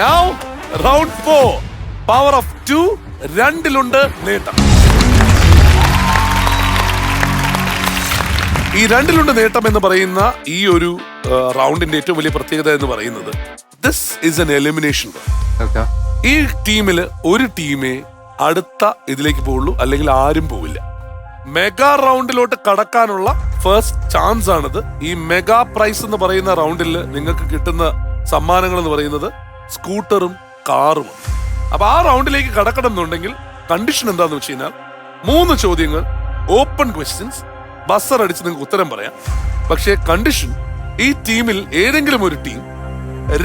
Now round four power of two രണ്ടിലുണ്ട് നേട്ടം. ഈ രണ്ടിലുണ്ട് നേട്ടം എന്ന് പറയുന്ന ഈ ഒരു റൗണ്ടിന്റെ ഏറ്റവും വലിയ പ്രത്യേകത എന്ന് പറയുന്നത് ദിസ് ഇസ് എൻ എലിമിനേഷൻ ഈ ടീമിൽ ഒരു ടീമേ അടുത്ത ഇതിലേക്ക് പോകുള്ളൂ അല്ലെങ്കിൽ ആരും പോവില്ല. മെഗാ റൗണ്ടിലോട്ട് കടക്കാനുള്ള ഫസ്റ്റ് ചാൻസ് ആണിത്. ഈ മെഗാ പ്രൈസ് എന്ന് പറയുന്ന റൗണ്ടിൽ നിങ്ങൾക്ക് കിട്ടുന്ന സമ്മാനങ്ങൾ എന്ന് പറയുന്നത് സ്കൂട്ടറും കാറും അപ്പൊ ആ റൗണ്ടിലേക്ക് കടക്കണം എന്നുണ്ടെങ്കിൽ കണ്ടീഷൻ എന്താന്ന് വെച്ച് കഴിഞ്ഞാൽ മൂന്ന് ചോദ്യങ്ങൾ ഓപ്പൺ ക്വസ്റ്റ്യൻസ് ബസ്സർ അടിച്ച് നിങ്ങൾക്ക് ഉത്തരം പറയാം. പക്ഷേ കണ്ടീഷൻ ഈ ടീമിൽ ഏതെങ്കിലും ഒരു ടീം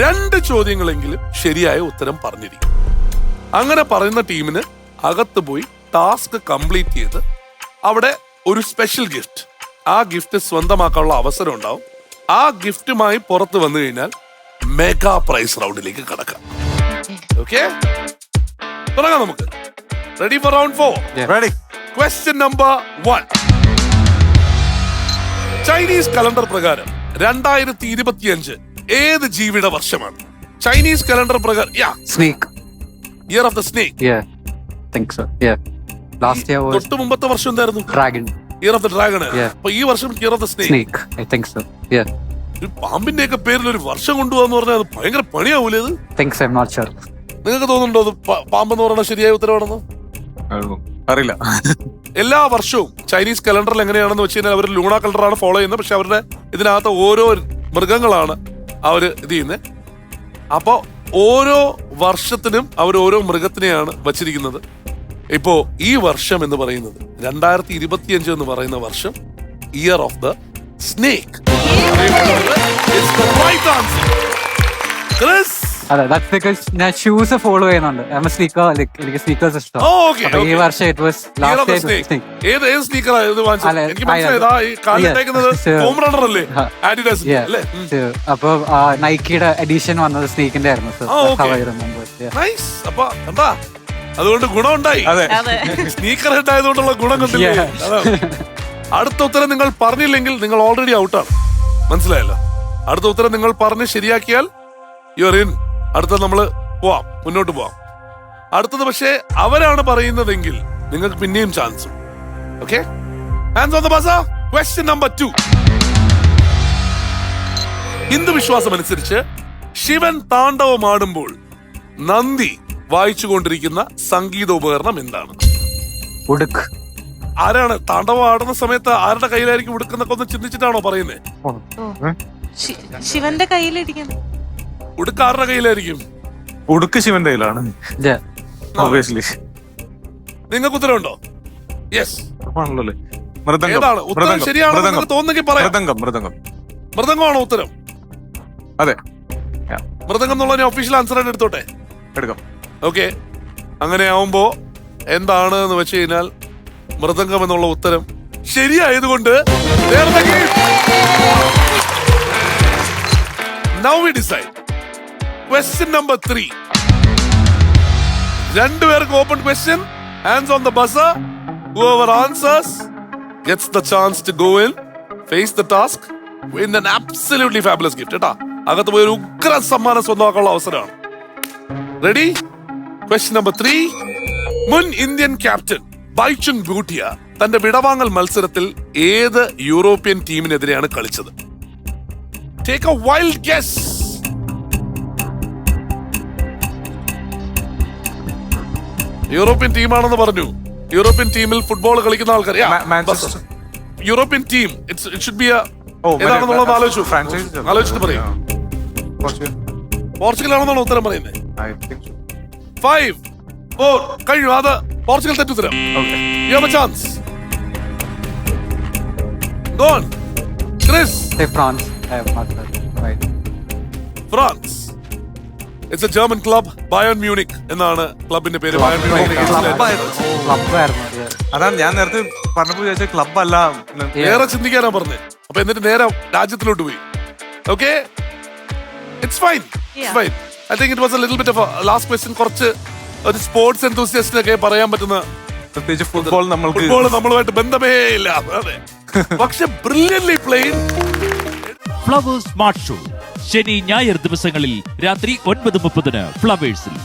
രണ്ട് ചോദ്യങ്ങളെങ്കിലും ശരിയായ ഉത്തരം പറഞ്ഞിരിക്കും. അങ്ങനെ പറയുന്ന ടീമിന് അകത്ത് പോയി ടാസ്ക് കംപ്ലീറ്റ് ചെയ്ത് അവിടെ ഒരു സ്പെഷ്യൽ ഗിഫ്റ്റ് ആ ഗിഫ്റ്റ് സ്വന്തമാക്കാനുള്ള അവസരം ഉണ്ടാവും. ആ ഗിഫ്റ്റുമായി പുറത്ത് വന്നു കഴിഞ്ഞാൽ മെഗാ പ്രൈസ് റൗണ്ടിലേക്ക് കടക്കാം. ഓക്കെ തുടങ്ങാം നമുക്ക്. Ready for round four ready question number one Chinese calendar പ്രകാരം രണ്ടായിരത്തി ഇരുപത്തിയഞ്ച് ഏത് ജീവിയുടെ വർഷമാണ്? ചൈനീസ് കലണ്ടർ പ്രകാരം yeah snake year of the snake last year was തൊട്ട് മുമ്പത്തെ വർഷം എന്തായിരുന്നു? Dragon year of the dragon Yeah. അപ്പൊ ഈ വർഷം year of the snake I think so yeah ഒരു പാമ്പിന്റെ ഒക്കെ പേരിൽ ഒരു വർഷം കൊണ്ടുപോകാന്ന് പറഞ്ഞാൽ അത് ഭയങ്കര പണിയാവൂലേ ഇത് തിങ്സ് ഐ നോട്ട് ഷുവർ നിങ്ങൾക്ക് തോന്നുന്നുണ്ടോ അത് പ- പാമ്പെന്ന് പറയുന്നത് ശരിയായ ഉത്തരവാണെന്ന്? അറിയില്ല. എല്ലാ വർഷവും ചൈനീസ് കലണ്ടറിൽ എങ്ങനെയാണെന്ന് വെച്ച് കഴിഞ്ഞാൽ അവർ ലൂണ കലണ്ടറാണ് ഫോളോ ചെയ്യുന്നത്. പക്ഷെ അവരുടെ ഇതിനകത്ത് ഓരോ മൃഗങ്ങളാണ് അവർ ഇത് ചെയ്യുന്നത്. അപ്പോൾ ഓരോ വർഷത്തിനും അവർ ഓരോ മൃഗത്തിനെയാണ് വച്ചിരിക്കുന്നത്. ഇപ്പോ ഈ വർഷം എന്ന് പറയുന്നത് രണ്ടായിരത്തി ഇരുപത്തിയഞ്ച് എന്ന് പറയുന്ന വർഷം year of the snake Chris. അതെ ദാറ്റ്സ് ബിക്കോസ് ഞാൻ ഷൂസ് ഫോളോ ചെയ്യുന്നുണ്ട്. ഐ എം സ്നീക്കർ ലൈക് എനിക്ക് സ്നീക്കേഴ്സ് ഇഷ്ടം. അപ്പൊ ഈ വർഷം ഇറ്റ് വാസ് the ലാസ്റ്റ് ഏത് ഏത് സ്നീക്കറാ അല്ല. അപ്പൊ നൈക്കിയുടെ എഡിഷൻ വന്നത് സ്നീക്കിന്റെ ആയിരുന്നു കണ്ടാ? അതുകൊണ്ട് ഗുണമുണ്ടായി. അതെ. സ്നീക്കർ ഹെഡ് ആയതുകൊണ്ടുള്ള ഗുണം കണ്ടില്ലേ. അടുത്ത ഉത്തരം നിങ്ങൾ പറഞ്ഞില്ലെങ്കിൽ നിങ്ങൾ ഓൾറെഡി ഔട്ടാണ് മനസ്സിലായല്ലോ? അടുത്ത ഉത്തരം നിങ്ങൾ പറഞ്ഞ് ശരിയാക്കിയാൽ യുവർ ഇൻ അടുത്ത നമ്മൾ പോവാം മുന്നോട്ട് പോവാം. അടുത്തത് പക്ഷേ അവരാണ് പറയുന്നതെങ്കിൽ നിങ്ങൾക്ക് പിന്നെയും chance okay question number two Hindu വിശ്വാസം അനുസരിച്ച് ശിവൻ താണ്ഡവമാടുമ്പോൾ നന്ദി വായിച്ചുകൊണ്ടിരിക്കുന്ന സംഗീത ഉപകരണം എന്താണ്? ഉടുക്ക് ആരാണ് താണ്ഡവം ആടുന്ന സമയത്ത് ആരുടെ കയ്യിലായിരിക്കും ഉടുക്കുന്നൊക്കെ ഒന്ന് ചിന്തിച്ചിട്ടാണോ പറയുന്നത് ശിവന്റെ കയ്യിലിരിക്കുന്നു. ഉടുക്ക് ആരുടെ കയ്യിലായിരിക്കും? ഉടുക്ക് ശിവന്റെ കയ്യിലാണ്. നിങ്ങൾക്ക് ഉത്തരവുണ്ടോ? യെസ് മൃദംഗം. ഏതാണ്? ഉത്തരം നിങ്ങൾക്ക് തോന്നുന്നെങ്കിൽ പറയാം. മൃദംഗം മൃദംഗം. മൃദംഗമാണോ ഉത്തരം? അതെ. മൃദംഗം എന്നുള്ള ഒഫീഷ്യൽ ആൻസർ ആയിട്ട് എടുത്തോട്ടെ? എടുക്കാം. ഓക്കെ അങ്ങനെ ആവുമ്പോ എന്താണ് എന്ന് വെച്ച് കഴിഞ്ഞാൽ മൃദംഗം എന്നുള്ള ഉത്തരം ശരിയായതുകൊണ്ട് now we decide question number three രണ്ടുപേർക്ക് open question hands on the buzz whoever answers gets the chance to go in face the task win an absolutely fabulous gift. കേട്ടാ അകത്ത് പോയി ഒരു ഉഗ്ര സമ്മാനം സ്വന്തമാക്കാനുള്ള അവസരമാണ്. റെഡി ക്വസ്റ്റ്യൻ നമ്പർ ത്രീ മുൻ ഇന്ത്യൻ ക്യാപ്റ്റൻ ബൈച്ചുങ് ബൂട്ടിയ തന്റെ വിടവാങ്ങൽ മത്സരത്തിൽ ഏത് യൂറോപ്യൻ ടീമിനെതിരെയാണ് കളിച്ചത്? Take a wild guess European ടീമാണെന്ന് പറഞ്ഞു. യൂറോപ്യൻ ടീമിൽ ഫുട്ബോൾ കളിക്കുന്ന ആൾക്കാർ. Buzz. European team it's it should be ഏതാണെന്നുള്ളത് ആലോചിച്ചു. ആലോചിച്ചിട്ട് പറയാം. പോർച്ചുഗൽ ആണെന്നാണ് ഉത്തരം പറയുന്നത്. ഫൈവ് ഫോർ കഴിഞ്ഞു. അത് Portugal തെറ്റുത്തരം. You have a chance go on Chris Say France. I have not heard. Right. France it's a German club Bayern Munich എന്നാണ് ക്ലബിന്റെ പേര്. Bayern Munich. അതാണ് ഞാൻ നേരത്തെ പറഞ്ഞപ്പോൾ ചോദിച്ച ക്ലബ് അല്ല. വേറെ ചിന്തിക്കാനാ പറഞ്ഞത് അപ്പൊ എന്നിട്ട് നേരെ രാജ്യത്തിലോട്ട് പോയി. Okay it's fine it's fine I think it was a little bit of last question കുറച്ച് ഒരു സ്പോർട്സ് എന്തൂസിയസ്റ്റിനൊക്കെ പറയാൻ പറ്റുന്ന പ്രത്യേകിച്ച് ഫുട്ബോൾ നമ്മൾക്ക് ഫുട്ബോൾ നമ്മളുമായിട്ട് ബന്ധമേ ഇല്ല. അതെ. പക്ഷെ brilliantly plain Flowers smart show ശനി ഞായർ ദിവസങ്ങളിൽ രാത്രി ഒൻപത് മുപ്പതിന് ഫ്ലവേഴ്സിൽ